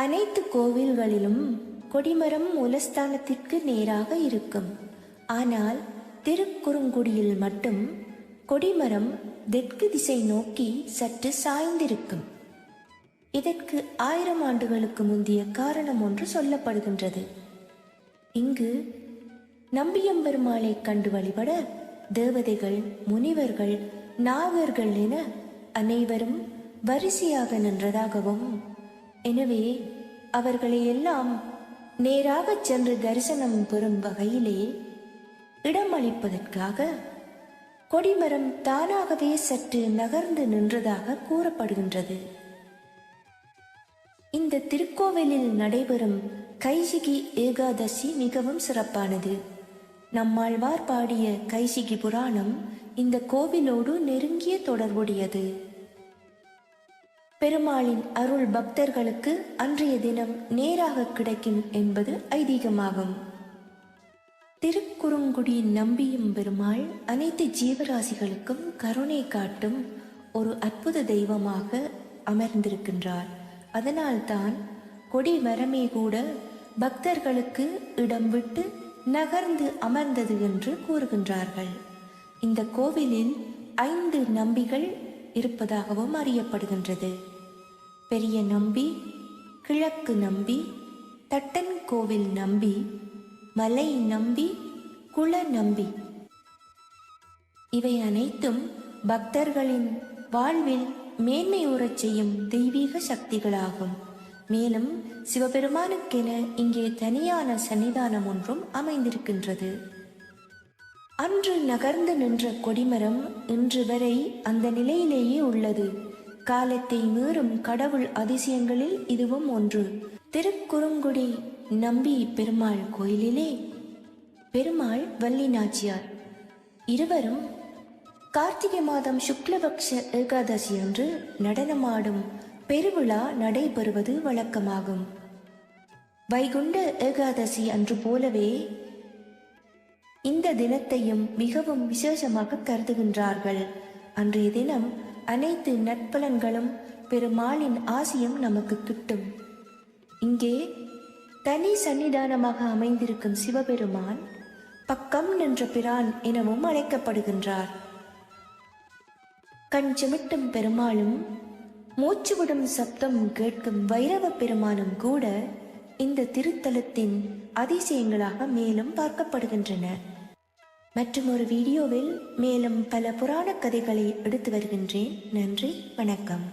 அனைத்து கோவில்களிலும் கொடிமரம் மூலஸ்தானத்திற்கு நேராக இருக்கும். ஆனால் திருக்குறுங்குடியில் மட்டும் கொடிமரம் தெற்கு திசை நோக்கி சற்று சாய்ந்திருக்கும். இதற்கு ஆயிரம் ஆண்டுகளுக்கு முந்தைய காரணம் ஒன்று சொல்லப்படுகின்றது. இங்கு நம்பியம்பெருமாளை கண்டு வழிபட தேவதைகள் முனிவர்கள் நாகர்கள் என அனைவரும் வரிசையாக நின்றதாகவும் எனவே அவர்களை எல்லாம் நேராக சென்று தரிசனம் பெறும் வகையிலே இடமளிப்பதற்காக கொடிமரம் தானாகவே சற்று நகர்ந்து நின்றதாக கூறப்படுகின்றது. இந்த திருக்கோவிலில் நடைபெறும் கைசிகி ஏகாதசி மிகவும் சிறப்பானது. நம்மாழ்வார் பாடிய கைசிகி புராணம் இந்த கோவிலோடு நெருங்கிய தொடர்புடையது. பெருமாளின் அருள் பக்தர்களுக்கு அன்றைய தினம் நேராக கிடைக்கும் என்பது ஐதீகமாகும். திருக்குறுங்குடி நம்பியும் பெருமாள் அனைத்து ஜீவராசிகளுக்கும் கருணை காட்டும் ஒரு அற்புத தெய்வமாக அமர்ந்திருக்கின்றார். அதனால்தான் கொடி மரமே கூட பக்தர்களுக்கு இடம் விட்டு நகர்ந்து அமர்ந்தது என்று கூறுகின்றார்கள். இந்த கோவிலில் ஐந்து நம்பிகள் இருப்பதாகவும் அறியப்படுகின்றது. பெரிய நம்பி கிழக்கு நம்பி தட்டன் கோவில் நம்பி மலை நம்பி குல நம்பி. இவை அனைத்தும் பக்தர்களின் வாழ்வில் மேன்மை உறச் செய்யும் தெய்வீக சக்திகளாகும். மேலும் சிவபெருமானுக்கென இங்கே தனியான சன்னிதானம் ஒன்றும் அமைந்திருக்கின்றது. அன்று நகர்ந்து நின்ற கொடிமரம் இன்று வரை அந்த நிலையிலேயே உள்ளது. காலத்தை மீறும் கடவுள் அதிசயங்களில் இதுவும் ஒன்று. திருக்குறுங்குடி நம்பி பெருமாள் கோயிலிலே பெருமாள் வள்ளி நாச்சியார் இருவரும் கார்த்திகை மாதம் சுக்லபக்ஷ ஏகாதசி அன்று நடனமாடும் பெருவிழா நடைபெறுவது வழக்கமாகும். வைகுண்ட ஏகாதசி அன்று போலவே இந்த தினத்தையும் மிகவும் விசேஷமாக கருதுகின்றார்கள். அன்றைய தினம் அனைத்து நற்பலன்களும் பெருமாளின் ஆசியும் நமக்கு கிட்டும். இங்கே தனி சன்னிதானமாக அமைந்திருக்கும் சிவபெருமான் பக்கம் நின்ற பிரான் எனவும் அழைக்கப்படுகின்றார். கண் சிமிட்டும் பெருமாளும் மூச்சுவிடும் சப்தம் கேட்கும் வைரவ பெருமானும் கூட இந்த திருத்தலத்தின் அதிசயங்களாக மேலும் பார்க்கப்படுகின்றன. மற்றும் ஒரு வீடியோவில் மேலும் பல புராண கதைகளை எடுத்து வருகின்றேன். நன்றி வணக்கம்.